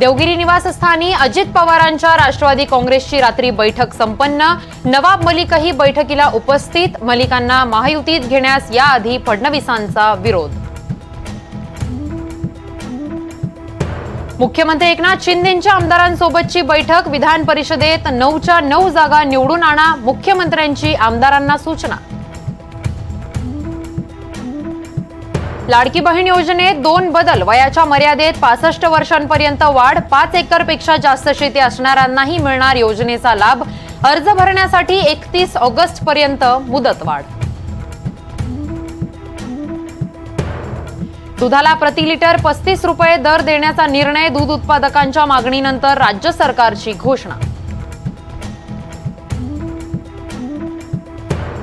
देवगिरी निवासस्थानी अजित पवारांच्या राष्ट्रवादी काँग्रेसची रात्री बैठक संपन्न. नवाब मलिकही बैठकीला उपस्थित. मलिकांना महायुतीत घेण्यास याआधी फडणवीसांचा विरोध. मुख्यमंत्री एकनाथ शिंदेंच्या आमदारांसोबतची बैठक. विधान परिषदेत नऊच्या नऊ जागा निवडून आणा. मुख्यमंत्र्यांची आमदारांना सूचना. लाडकी बहीण योजनेत दोन बदल. वयाच्या मर्यादेत पासष्ट वर्षांपर्यंत वाढ पाच एकरपेक्षा जास्त शेती असणाऱ्यांनाही मिळणार योजनेचा लाभ. अर्ज भरण्यासाठी एकतीस ऑगस्ट पर्यंत मुदतवाढ दुधाला प्रति लिटर पस्तीस रुपये दर देण्याचा निर्णय दूध उत्पादकांच्या मागणीनंतर राज्य सरकारची घोषणा.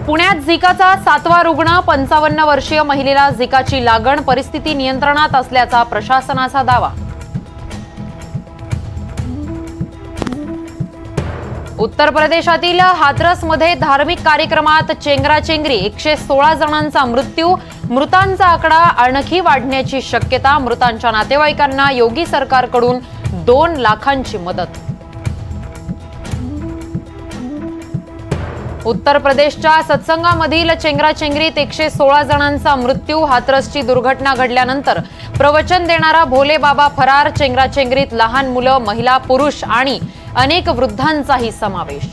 पुण्यात झिकाचा सातवा रुग्ण पंचावन्न वर्षीय महिलेला झिकाची लागण परिस्थिती नियंत्रणात असल्याचा प्रशासनाचा दावा. उत्तर प्रदेशातील हाथरसमध्ये धार्मिक कार्यक्रमात चेंगराचेंगरी एकशे सोळा जणांचा मृत्यू मृतांचा आकडा आणखी वाढण्याची शक्यता मृतांच्या नातेवाईकांना योगी सरकारकडून दोन लाखांची मदत. उत्तर प्रदेशच्या सत्संगामधील चेंगराचेंगरीत एकशे सोळा जणांचा मृत्यू हाथरसची दुर्घटना घडल्यानंतर प्रवचन देणारा भोले बाबा फरार चेंगराचेंगरीत लहान मुलं महिला पुरुष आणि अनेक वृद्धांचाही समावेश.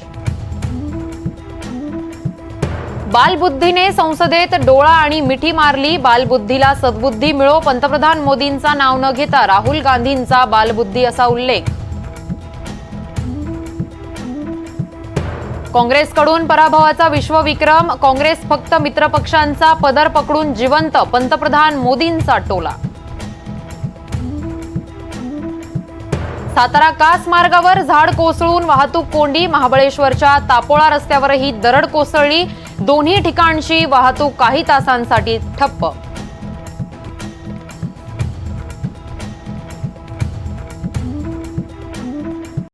बालबुद्धीने संसदेत डोळा आणि मिठी मारली बालबुद्धीला सद्बुद्धी मिळो पंतप्रधान मोदींचा नाव न घेता राहुल गांधींचा बालबुद्धी असा उल्लेख. काँग्रेसकडून पराभवाचा विश्वविक्रम काँग्रेस फक्त मित्रपक्षांचा पदर पकडून जिवंत पंतप्रधान मोदींचा टोला. सातारा कास मार्गावर झाड कोसळून वाहतूक कोंडी महाबळेश्वरच्या तापोळा रस्त्यावरही दरड कोसळली. दोन्ही ठिकाणची वाहतूक काही तासांसाठी ठप्प.